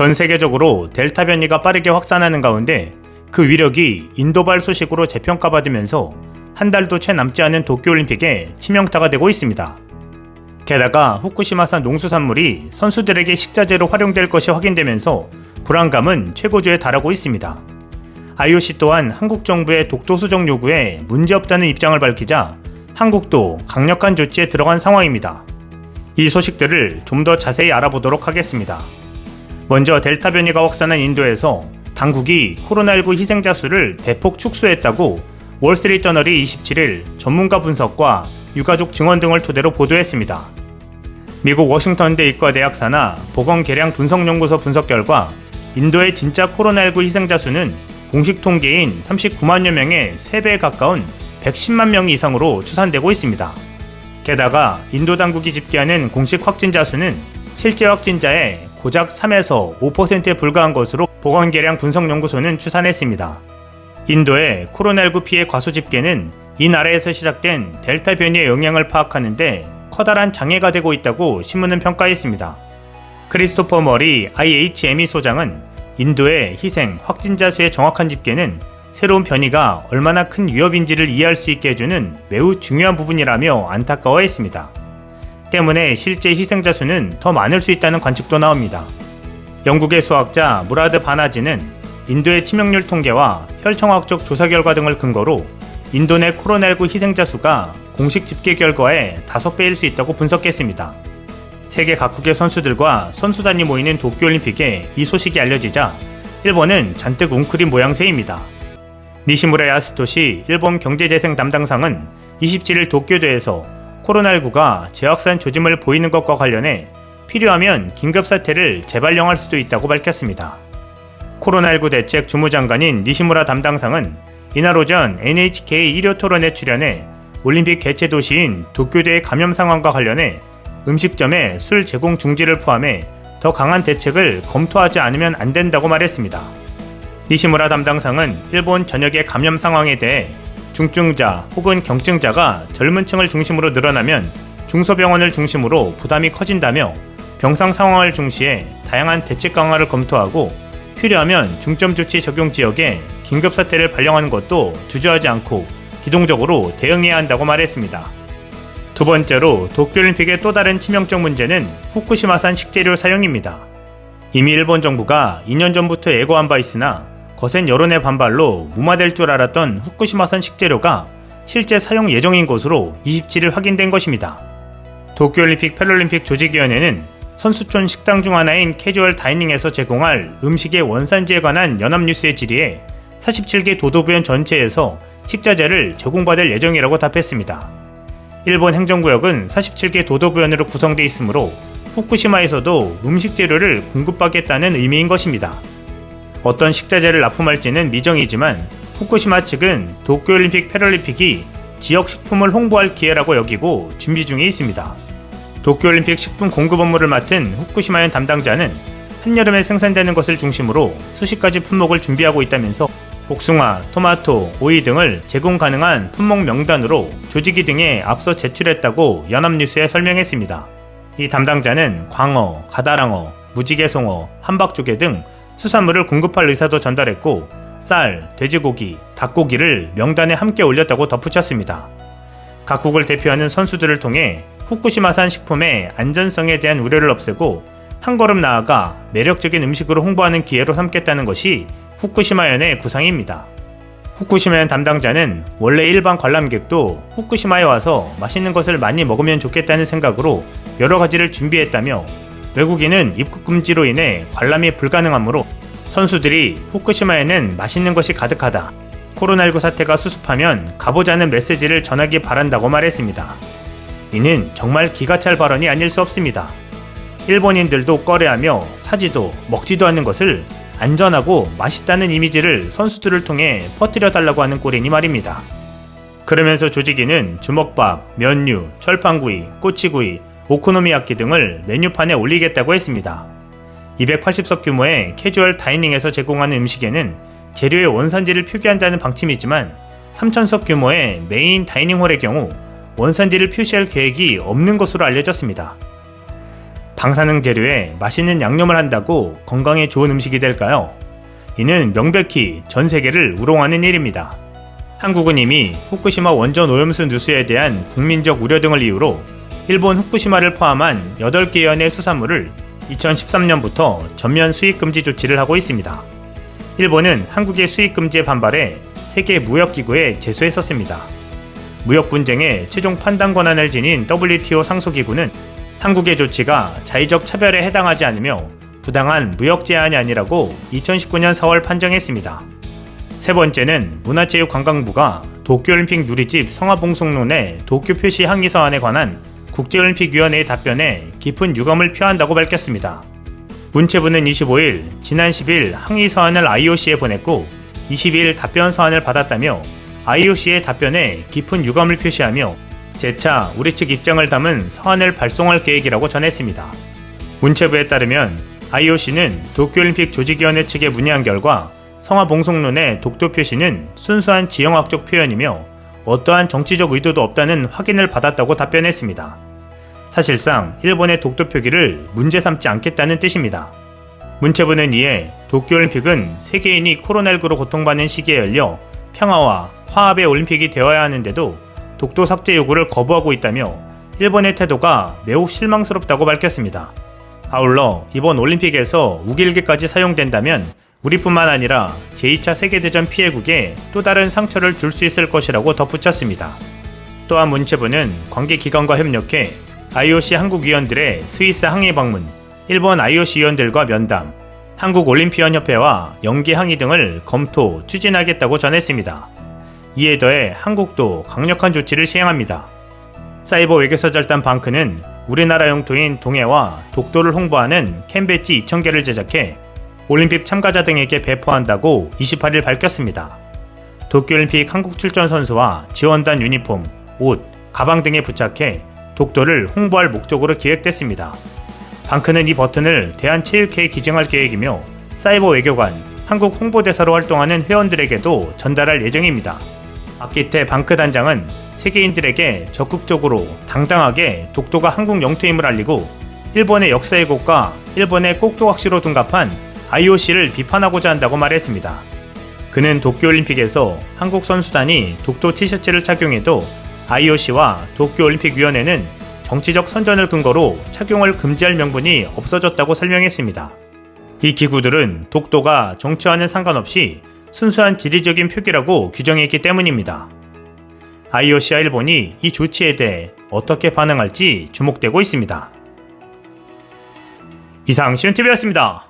전 세계적으로 델타 변이가 빠르게 확산하는 가운데 그 위력이 인도발 소식으로 재평가받으면서 한 달도 채 남지 않은 도쿄올림픽에 치명타가 되고 있습니다. 게다가 후쿠시마산 농수산물이 선수들에게 식자재로 활용될 것이 확인되면서 불안감은 최고조에 달하고 있습니다. IOC 또한 한국 정부의 독도 수정 요구에 문제없다는 입장을 밝히자 한국도 강력한 조치에 들어간 상황입니다. 이 소식들을 좀 더 자세히 알아보도록 하겠습니다. 먼저 델타 변이가 확산한 인도에서 당국이 코로나19 희생자 수를 대폭 축소했다고 월스트리트저널이 27일 전문가 분석과 유가족 증언 등을 토대로 보도했습니다. 미국 워싱턴대 의과대학 산하 보건계량 분석연구소 분석 결과 인도의 진짜 코로나19 희생자 수는 공식 통계인 39만여 명의 3배에 가까운 110만 명 이상으로 추산되고 있습니다. 게다가 인도 당국이 집계하는 공식 확진자 수는 실제 확진자의 고작 3에서 5%에 불과한 것으로 보건계량 분석연구소는 추산했습니다. 인도의 코로나19 피해 과소 집계는 이 나라에서 시작된 델타 변이의 영향을 파악하는데 커다란 장애가 되고 있다고 신문은 평가했습니다. 크리스토퍼 머리 IHME 소장은 인도의 희생, 확진자 수의 정확한 집계는 새로운 변이가 얼마나 큰 위협인지를 이해할 수 있게 해주는 매우 중요한 부분이라며 안타까워했습니다. 때문에 실제 희생자 수는 더 많을 수 있다는 관측도 나옵니다. 영국의 수학자 무라드 바나지는 인도의 치명률 통계와 혈청학적 조사 결과 등을 근거로 인도 내 코로나19 희생자 수가 공식 집계 결과의 5배일 수 있다고 분석했습니다. 세계 각국의 선수들과 선수단이 모이는 도쿄올림픽에 이 소식이 알려지자 일본은 잔뜩 웅크린 모양새입니다. 니시무라 야스토시 일본 경제재생 담당상은 27일 도쿄대에서 코로나19가 재확산 조짐을 보이는 것과 관련해 필요하면 긴급사태를 재발령할 수도 있다고 밝혔습니다. 코로나19 대책 주무장관인 니시무라 담당상은 이날 오전 NHK 일요 토론에 출연해 올림픽 개최 도시인 도쿄대의 감염 상황과 관련해 음식점의 술 제공 중지를 포함해 더 강한 대책을 검토하지 않으면 안 된다고 말했습니다. 니시무라 담당상은 일본 전역의 감염 상황에 대해 중증자 혹은 경증자가 젊은 층을 중심으로 늘어나면 중소병원을 중심으로 부담이 커진다며 병상 상황을 중시해 다양한 대책 강화를 검토하고 필요하면 중점 조치 적용 지역에 긴급 사태를 발령하는 것도 주저하지 않고 기동적으로 대응해야 한다고 말했습니다. 두 번째로 도쿄올림픽의 또 다른 치명적 문제는 후쿠시마산 식재료 사용입니다. 이미 일본 정부가 2년 전부터 예고한 바 있으나 거센 여론의 반발로 무마될 줄 알았던 후쿠시마산 식재료가 실제 사용 예정인 것으로 27일 확인된 것입니다. 도쿄올림픽 패럴림픽 조직위원회는 선수촌 식당 중 하나인 캐주얼 다이닝에서 제공할 음식의 원산지에 관한 연합뉴스에 질의해 47개 도도부현 전체에서 식자재를 제공받을 예정이라고 답했습니다. 일본 행정구역은 47개 도도부현으로 구성되어 있으므로 후쿠시마에서도 음식 재료를 공급받겠다는 의미인 것입니다. 어떤 식자재를 납품할지는 미정이지만 후쿠시마 측은 도쿄올림픽 패럴림픽이 지역 식품을 홍보할 기회라고 여기고 준비 중에 있습니다. 도쿄올림픽 식품 공급 업무를 맡은 후쿠시마현 담당자는 한여름에 생산되는 것을 중심으로 수십 가지 품목을 준비하고 있다면서 복숭아, 토마토, 오이 등을 제공 가능한 품목 명단으로 조직위 등에 앞서 제출했다고 연합뉴스에 설명했습니다. 이 담당자는 광어, 가다랑어, 무지개송어, 함박조개 등 수산물을 공급할 의사도 전달했고 쌀, 돼지고기, 닭고기를 명단에 함께 올렸다고 덧붙였습니다. 각국을 대표하는 선수들을 통해 후쿠시마산 식품의 안전성에 대한 우려를 없애고 한 걸음 나아가 매력적인 음식으로 홍보하는 기회로 삼겠다는 것이 후쿠시마현의 구상입니다. 후쿠시마현 담당자는 원래 일반 관람객도 후쿠시마에 와서 맛있는 것을 많이 먹으면 좋겠다는 생각으로 여러 가지를 준비했다며 외국인은 입국 금지로 인해 관람이 불가능하므로 선수들이 후쿠시마에는 맛있는 것이 가득하다. 코로나19 사태가 수습하면 가보자는 메시지를 전하기 바란다고 말했습니다. 이는 정말 기가 찰 발언이 아닐 수 없습니다. 일본인들도 꺼려하며 사지도 먹지도 않는 것을 안전하고 맛있다는 이미지를 선수들을 통해 퍼뜨려 달라고 하는 꼴이니 말입니다. 그러면서 조직위는 주먹밥, 면류, 철판구이, 꼬치구이, 오코노미야끼 등을 메뉴판에 올리겠다고 했습니다. 280석 규모의 캐주얼 다이닝에서 제공하는 음식에는 재료의 원산지를 표기한다는 방침이지만 3,000석 규모의 메인 다이닝홀의 경우 원산지를 표시할 계획이 없는 것으로 알려졌습니다. 방사능 재료에 맛있는 양념을 한다고 건강에 좋은 음식이 될까요? 이는 명백히 전 세계를 우롱하는 일입니다. 한국은 이미 후쿠시마 원전 오염수 누수에 대한 국민적 우려 등을 이유로 일본 후쿠시마를 포함한 8개 연의 수산물을 2013년부터 전면 수입 금지 조치를 하고 있습니다. 일본은 한국의 수입 금지에 반발해 세계 무역기구에 제소했었습니다. 무역 분쟁의 최종 판단 권한을 지닌 WTO 상소기구는 한국의 조치가 자의적 차별에 해당하지 않으며 부당한 무역 제한이 아니라고 2019년 4월 판정했습니다. 세 번째는 문화체육관광부가 도쿄올림픽 누리집 성화봉송론의 도쿄 표시 항의 서한에 관한 국제올림픽위원회의 답변에 깊은 유감을 표한다고 밝혔습니다. 문체부는 25일 지난 10일 항의 서한을 IOC에 보냈고 22일 답변 서한을 받았다며 IOC의 답변에 깊은 유감을 표시하며 재차 우리 측 입장을 담은 서한을 발송할 계획이라고 전했습니다. 문체부에 따르면 IOC는 도쿄올림픽 조직위원회 측에 문의한 결과 성화봉송론의 독도 표시는 순수한 지형학적 표현이며 어떠한 정치적 의도도 없다는 확인을 받았다고 답변했습니다. 사실상 일본의 독도 표기를 문제 삼지 않겠다는 뜻입니다. 문체부는 이에 도쿄올림픽은 세계인이 코로나19로 고통받는 시기에 열려 평화와 화합의 올림픽이 되어야 하는데도 독도 삭제 요구를 거부하고 있다며 일본의 태도가 매우 실망스럽다고 밝혔습니다. 아울러 이번 올림픽에서 우길기까지 사용된다면 우리뿐만 아니라 제2차 세계대전 피해국에 또 다른 상처를 줄 수 있을 것이라고 덧붙였습니다. 또한 문체부는 관계기관과 협력해 IOC 한국 위원들의 스위스 항의 방문, 일본 IOC 위원들과 면담, 한국올림피언협회와 연계 항의 등을 검토, 추진하겠다고 전했습니다. 이에 더해 한국도 강력한 조치를 시행합니다. 사이버 외교서 절단 방크는 우리나라 영토인 동해와 독도를 홍보하는 캔배지 2,000개를 제작해 올림픽 참가자 등에게 배포한다고 28일 밝혔습니다. 도쿄올림픽 한국 출전 선수와 지원단 유니폼, 옷, 가방 등에 부착해 독도를 홍보할 목적으로 기획됐습니다. 방크는 이 버튼을 대한체육회에 기증할 계획이며 사이버 외교관, 한국 홍보대사로 활동하는 회원들에게도 전달할 예정입니다. 박기태 방크 단장은 세계인들에게 적극적으로 당당하게 독도가 한국 영토임을 알리고 일본의 역사 왜곡과 일본의 꼭두각시로 둔갑한 IOC를 비판하고자 한다고 말했습니다. 그는 도쿄올림픽에서 한국 선수단이 독도 티셔츠를 착용해도 IOC와 도쿄올림픽위원회는 정치적 선전을 근거로 착용을 금지할 명분이 없어졌다고 설명했습니다. 이 기구들은 독도가 정치와는 상관없이 순수한 지리적인 표기라고 규정했기 때문입니다. IOC와 일본이 이 조치에 대해 어떻게 반응할지 주목되고 있습니다. 이상 시온TV였습니다.